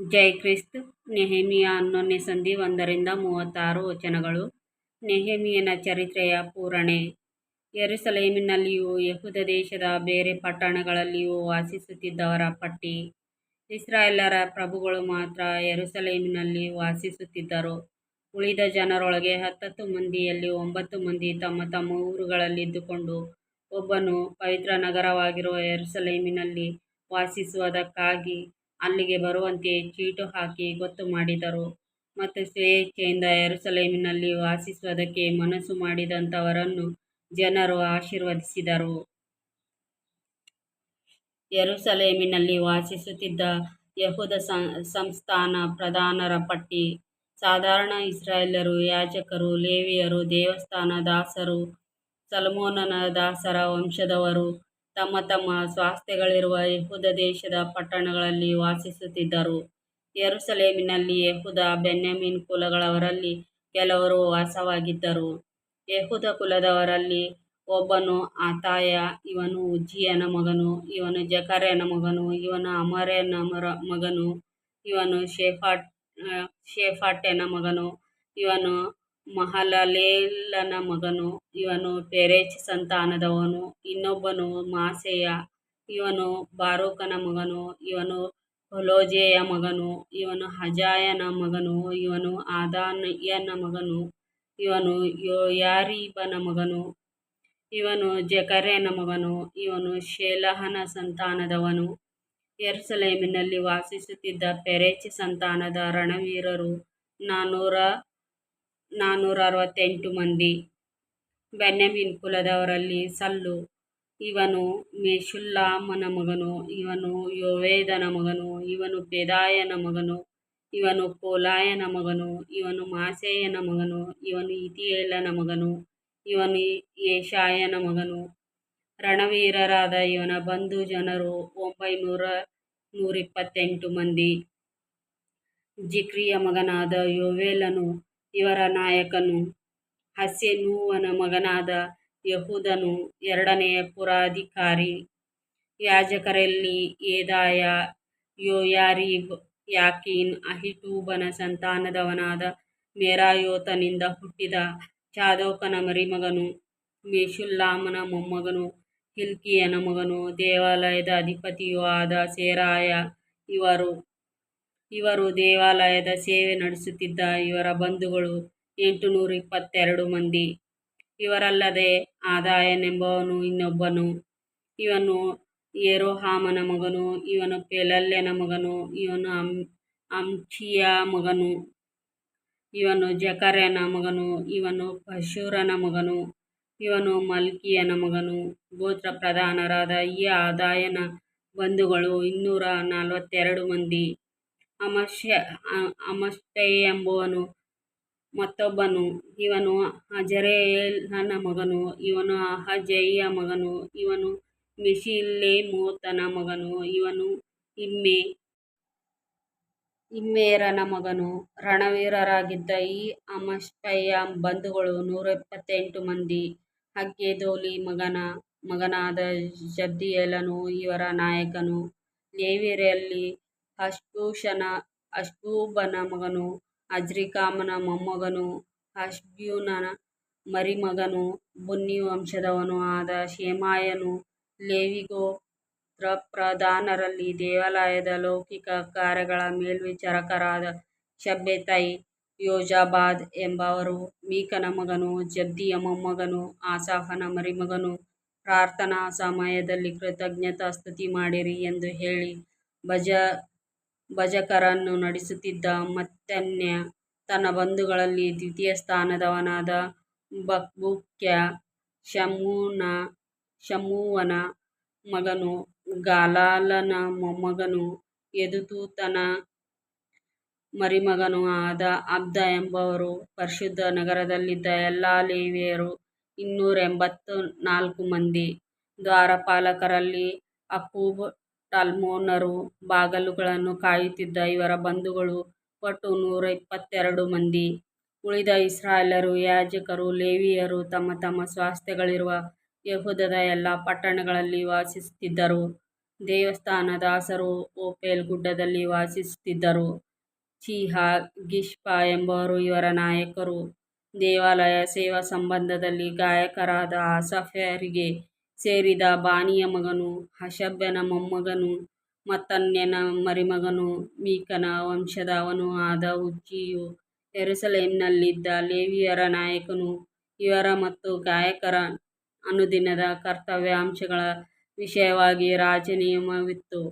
ಜೈ Christ Nehemiah ಹನ್ನೊಂದನೇ ಸಂಧಿ ಒಂದರಿಂದ ಮೂವತ್ತಾರು ವಚನಗಳು. ನೆಹೆಮಿಯನ ಚರಿತ್ರೆಯ ಪೂರಣೆ. ಯರುಸಲೇಮಿನಲ್ಲಿಯೂ, ಯಹೂದ ದೇಶದ ಬೇರೆ ಪಟ್ಟಣಗಳಲ್ಲಿಯೂ ವಾಸಿಸುತ್ತಿದ್ದವರ ಪಟ್ಟಿ. ಇಸ್ರಾಯೇಲರ ಪ್ರಭುಗಳು ಮಾತ್ರ ಯೆರೂಸಲೇಮಿನಲ್ಲಿ ವಾಸಿಸುತ್ತಿದ್ದರು. ಉಳಿದ ಜನರೊಳಗೆ ಹತ್ತತ್ತು ಮಂದಿಯಲ್ಲಿ ಒಂಬತ್ತು ಮಂದಿ ತಮ್ಮ ತಮ್ಮ ಊರುಗಳಲ್ಲಿದ್ದುಕೊಂಡು, ಒಬ್ಬನು ಪವಿತ್ರ ನಗರವಾಗಿರುವ ಯೆರೂಸಲೇಮಿನಲ್ಲಿ ವಾಸಿಸುವುದಕ್ಕಾಗಿ ಅಲ್ಲಿಗೆ ಬರುವಂತೆ ಚೀಟು ಹಾಕಿ ಗೊತ್ತು ಮಾಡಿದರು ಮತ್ತು ಸ್ವೇಚ್ಛೆಯಿಂದ ಯರುಸಲೇಮಿನಲ್ಲಿ ವಾಸಿಸುವುದಕ್ಕೆ ಮನಸ್ಸು ಮಾಡಿದಂಥವರನ್ನು ಜನರು ಆಶೀರ್ವದಿಸಿದರು. ಯರುಸಲೇಮಿನಲ್ಲಿ ವಾಸಿಸುತ್ತಿದ್ದ ಯಹೂದ ಸಂಸ್ಥಾನ ಪ್ರಧಾನರ ಪಟ್ಟಿ ಸಾಧಾರಣ ಇಸ್ರಾಯೇಲರು ಯಾಜಕರು, ಲೇವಿಯರು, ದೇವಸ್ಥಾನ ದಾಸರು, ಸಲಮೋನನ ದಾಸರ ವಂಶದವರು ತಮ್ಮ ತಮ್ಮ ಸ್ವಾಸ್ಥ್ಯಗಳಿರುವ ಯಹುದ ದೇಶದ ಪಟ್ಟಣಗಳಲ್ಲಿ ವಾಸಿಸುತ್ತಿದ್ದರು. ಯರುಸಲೇಮಿನಲ್ಲಿ ಯಹುದ ಬೆನ್ಯಾಮಿನ್ ಕುಲಗಳವರಲ್ಲಿ ಕೆಲವರು ವಾಸವಾಗಿದ್ದರು. ಯಹುದ ಕುಲದವರಲ್ಲಿ ಒಬ್ಬನು ಆತಾಯ ಇವನು ಉಜ್ಜಿಯನ ಮಗನು, ಇವನು ಜಕಾರ್ಯನ ಮಗನು, ಇವನು ಅಮರ್ಯನ ಮಗನು, ಇವನು ಶೇಫಾಟ್ ಶೇಫಾಟೆನ ಮಗನು, ಇವನು ಮಹಲಲೇಲನ ಮಗನು, ಇವನು ಪೆರೇಚ್ ಸಂತಾನದವನು. ಇನ್ನೊಬ್ಬನು ಮಾಸೇಯ, ಇವನು ಬಾರೂಕನ ಮಗನು, ಇವನು ಹೊಲೋಜೆಯ ಮಗನು, ಇವನು ಹಜಾಯನ ಮಗನು, ಇವನು ಆದಾನಯ್ಯನ ಮಗನು, ಇವನು ಯೋಯಾರೀಬನ ಮಗನು, ಇವನು ಜಕರ್ಯನ ಮಗನು, ಇವನು ಶೇಲಹನ ಸಂತಾನದವನು. ಎರ್ಸಲೇಮಿನಲ್ಲಿ ವಾಸಿಸುತ್ತಿದ್ದ ಪೆರೇಚ್ ಸಂತಾನದ ರಣವೀರರು ನಾನೂರ ಅರವತ್ತೆಂಟು ಮಂದಿ. ಬೆನ್ಯಾಮೀನ್ ಕುಲದವರಲ್ಲಿ ಸಲ್ಲು, ಇವನು ಮೆಷುಲ್ಲಾಮನ ಮಗನು, ಇವನು ಯೋವೇದನ ಮಗನು, ಇವನು ಪೆದಾಯನ ಮಗನು, ಇವನು ಕೋಲಾಯನ ಮಗನು, ಇವನು ಮಾಸೇಯನ ಮಗನು, ಇವನು ಇತಿಯೇಲನ ಮಗನು, ಇವನು ಏಷಾಯನ ಮಗನು. ರಣವೀರರಾದ ಇವನ ಬಂಧು ಜನರು ಒಂಬೈನೂರ ನೂರಿಪ್ಪತ್ತೆಂಟು ಮಂದಿ. ಜಿಕ್ರಿಯ ಮಗನಾದ ಯೋವೇಲನು ಇವರ ನಾಯಕನು. ಹಸ್ಸೆನೂವನ ಮಗನಾದ ಯಹೂದನು ಎರಡನೆಯ ಪುರಾಧಿಕಾರಿ. ಯಾಜಕರಲ್ಲಿ ಏದಾಯ ಯೋಯಾರೀಬ್, ಯಾಕೀನ್, ಅಹಿಟೂಬನ ಸಂತಾನದವನಾದ ಮೇರಾಯೋತನಿಂದ ಹುಟ್ಟಿದ ಚಾದೋಕನ ಮರಿಮಗನು, ಮೇಶುಲ್ಲಾಮನ ಮೊಮ್ಮಗನು, ಹಿಲ್ಕಿಯನ ಮಗನು, ದೇವಾಲಯದ ಅಧಿಪತಿಯೂ ಆದ ಸೆರಾಯ. ಇವರು ದೇವಾಲಯದ ಸೇವೆ ನಡೆಸುತ್ತಿದ್ದ ಇವರ ಬಂಧುಗಳು ಎಂಟು ನೂರ ಇಪ್ಪತ್ತೆರಡು ಮಂದಿ. ಇವರಲ್ಲದೆ ಆದಾಯನೆಂಬವನು ಇನ್ನೊಬ್ಬನು, ಇವನು ಏರೋಹಾಮನ ಮಗನು, ಇವನು ಪೆಲಲ್ಯನ ಮಗನು, ಇವನು ಅಮ್ಚಿಯ ಮಗನು, ಇವನು ಜಕರ್ಯನ ಮಗನು, ಇವನು ಪಶೂರನ ಮಗನು, ಇವನು ಮಲ್ಕಿಯನ ಮಗನು. ಗೋತ್ರ ಪ್ರಧಾನರಾದ ಈ ಆದಾಯನ ಬಂಧುಗಳು ಇನ್ನೂರ ನಲವತ್ತೆರಡು ಮಂದಿ. ಅಮಷ್ಟೈಯೆಂಬವನು ಮತ್ತೊಬ್ಬನು, ಇವನು ಅಜರೇಲನ ಮಗನು, ಇವನು ಅಹಜಯ್ಯ ಮಗನು, ಇವನು ಮೆಷಿಲ್ಲೇಮೋತನ ಮಗನು, ಇವನು ಇಮ್ಮೇರನ ಮಗನು. ರಣವೀರರಾಗಿದ್ದ ಈ ಅಮಷ್ಟಯ್ಯ ಬಂಧುಗಳು ನೂರ ಇಪ್ಪತ್ತೆಂಟು ಮಂದಿ. ಹಗ್ಗೆದೋಲಿ ಮಗನಾದ ಜಬ್ದಿಯೇಲನು ಇವರ ನಾಯಕನು. ಲೇವಿಯರಲ್ಲಿ ಅಷ್ಟೂಬನ ಮಗನು ಅಜ್ರಿಕಾಮನ ಮೊಮ್ಮಗನೂ ಹಷಬ್ಯನ ಮರಿಮಗನೂ ಬುನ್ನಿ ವಂಶದವನು ಆದ ಶೆಮಾಯನು. ಲೇವಿಗೋ ಪ್ರಧಾನರಲ್ಲಿ ದೇವಾಲಯದ ಲೌಕಿಕ ಕಾರ್ಯಗಳ ಮೇಲ್ವಿಚಾರಕರಾದ ಶಬ್ಬೆತೈ, ಯೋಜಾಬಾದ್ ಎಂಬವರು. ಮೀಕನ ಮಗನು ಜಬ್ದಿಯ ಮೊಮ್ಮಗನು ಆಸಾಫನ ಮರಿಮಗನು ಪ್ರಾರ್ಥನಾ ಸಮಯದಲ್ಲಿ ಕೃತಜ್ಞತಾ ಸ್ತುತಿಮಾಡಿರಿ ಎಂದು ಹೇಳಿ ಭಜಕರನ್ನು ನಡೆಸುತ್ತಿದ್ದ ಮತ್ತನ್ಯ. ತನ್ನ ಬಂಧುಗಳಲ್ಲಿ ದ್ವಿತೀಯ ಸ್ಥಾನದವನಾದ ಬಕ್ಬೂಕ್ಯ ಶಮ್ಮೂವನ ಮಗನು ಗಾಲಾಲನ ಮೊಮ್ಮಗನೂ ಎದುತೂತನ ಮರಿಮಗನು ಆದ ಅಬ್ದ ಎಂಬವರು. ಪರಿಶುದ್ಧ ನಗರದಲ್ಲಿದ್ದ ಎಲ್ಲ ಲೇವಿಯರು ಇನ್ನೂರ ಎಂಬತ್ತು ನಾಲ್ಕು ಮಂದಿ. ದ್ವಾರಪಾಲಕರಲ್ಲಿ ಅಕ್ಕೂಬ್, ಟಲ್ಮೋನರು. ಬಾಗಲುಗಳನ್ನು ಕಾಯುತ್ತಿದ್ದ ಇವರ ಬಂಧುಗಳು ಒಟ್ಟು ನೂರ ಇಪ್ಪತ್ತೆರಡು ಮಂದಿ. ಉಳಿದ ಇಸ್ರಾಯೇಲ್ಯರು ಯಾಜಕರು, ಲೇವಿಯರು ತಮ್ಮ ತಮ್ಮ ಸ್ವಾಸ್ಥ್ಯಗಳಿರುವ ಯೆಹೂದದ ಎಲ್ಲ ಪಟ್ಟಣಗಳಲ್ಲಿ ವಾಸಿಸುತ್ತಿದ್ದರು. ದೇವಸ್ಥಾನ ದಾಸರು ಓಪೇಲ್ ಗುಡ್ಡದಲ್ಲಿ ವಾಸಿಸುತ್ತಿದ್ದರು. ಚೀಹ, ಗಿಷ್ಪ ಎಂಬವರು ಇವರ ನಾಯಕರು. ದೇವಾಲಯ ಸೇವಾ ಸಂಬಂಧದಲ್ಲಿ ಗಾಯಕರಾದ ಆಸಾಫ್ಯರಿಗೆ ಸೇರಿದ ಬಾನಿಯ ಮಗನು, ಹಷಬ್ಯನ ಮೊಮ್ಮಗನು, ಮತ್ತನ್ಯನ ಮರಿಮಗನು, ಮೀಕನ ವಂಶದವನು ಆದ ಉಜ್ಜಿಯು ಯೆರೂಸಲೇಮಿನಲ್ಲಿದ್ದ ಲೇವಿಯರ ನಾಯಕನು. ಇವರ ಮತ್ತು ಗಾಯಕರ ಅನುದಿನದ ಕರ್ತವ್ಯಾಂಶಗಳ ವಿಷಯವಾಗಿ ರಾಜನಿಯಮವಿತ್ತು.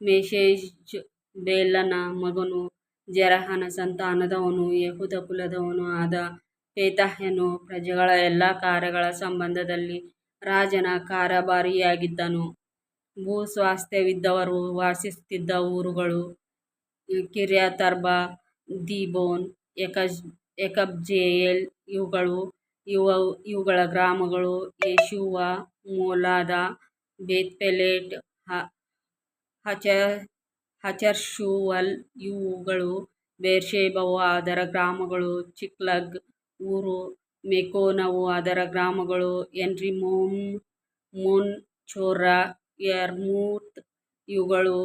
ಮೆಷೇಜಬೇಲನ ಮಗನು ಜೆರಹನ ಸಂತಾನದವನು, ಯೆಹೂದ ಕುಲದವನೂ ಆದ ಪೇತಾಹ್ಯನು ಪ್ರಜೆಗಳ ಎಲ್ಲ ಕಾರ್ಯಗಳ ಸಂಬಂಧದಲ್ಲಿ ರಾಜನ ಕಾರಭಾರಿಯಾಗಿದ್ದನು. ಭೂಸ್ವಾಸ್ಥ್ಯವಿದ್ದವರು ವಾಸಿಸುತ್ತಿದ್ದ ಊರುಗಳು ಕಿರ್ಯತರ್ಬ, ದೀಬೋನ್ ಯೆಕಬ್ಜೆಯೇಲ್ ಇವುಗಳು. ಇವುಗಳ ಗ್ರಾಮಗಳು ಯೇಶುವ ಮೋಲಾದ, ಬೇತ್ಪೆಲೆಟ್ ಹಚರ್ಶೂವಲ್ ಇವುಗಳು. ಬೇರ್ಷೇಬವು ಅದರ ಗ್ರಾಮಗಳು ಚಿಕ್ಲಗ್, ಊರೂ ಮೆಕೋನವೂ ಅದರ ಗ್ರಾಮಗಳೂ ಏನ್ರಿಮ್ಮೋಮ್ ಮೋನ್ಚೋರ ಯರ್ಮೂತ್ ಇವುಗಳು.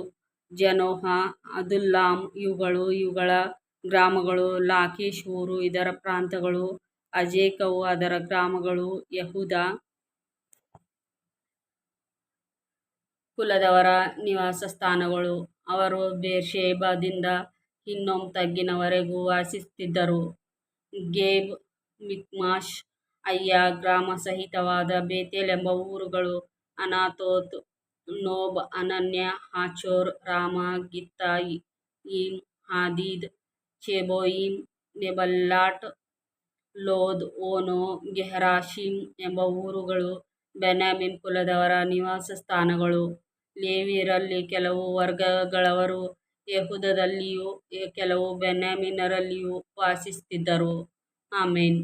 ಜನೋಹಾ ಅದುಲ್ಲಾಮ್ ಇವುಗಳು. ಇವುಗಳ ಗ್ರಾಮಗಳು, ಲಾಕೇಶ್ ಊರು, ಇದರ ಪ್ರಾಂತಗಳು, ಅಜೇಕವು ಅದರ ಗ್ರಾಮಗಳು, ಯಹುದ ಕುಲದವರ ನಿವಾಸಸ್ಥಾನಗಳು. ಅವರು ಬೇರ್ಷೇಬಾದಿಂದ ಹಿನ್ನೋಮ್ ತಗ್ಗಿನವರೆಗೂ ವಾಸಿಸುತ್ತಿದ್ದರು. ಗೆಬ್ ಮಿಕ್ಮಾಷ್ ಗ್ರಾಮ ಸಹಿತವಾದ ಬೇತೇಲ್ ಎಂಬ ಊರುಗಳು. ಅನಾಥೋತ್, ನೋಬ್, ಅನನ್ಯ, ಹಾಚೋರ್, ರಾಮ ಗೀತಾಯಿ ಇಮ್, ಹಾದೀದ್ ಚೆಬೋಯಿಮ್ ನೆಬಲ್ಲಾಟ್, ಲೋದ್, ಓನೋ ಗೆಹರಾಶಿಮ್ ಎಂಬ ಊರುಗಳು. ಬೆನಾಮಿನ್ ಕುಲದವರ ನಿವಾಸ ಸ್ಥಾನಗಳು ಲೇವಿಯರಲ್ಲಿ ಕೆಲವು ವರ್ಗಗಳವರು ಯಹುದದಲ್ಲಿಯೂ, ಕೆಲವು ಬೆನ್ಯಾಮಿನರಲ್ಲಿಯೂ ವಾಸಿಸುತ್ತಿದ್ದರು. ఆమెన్.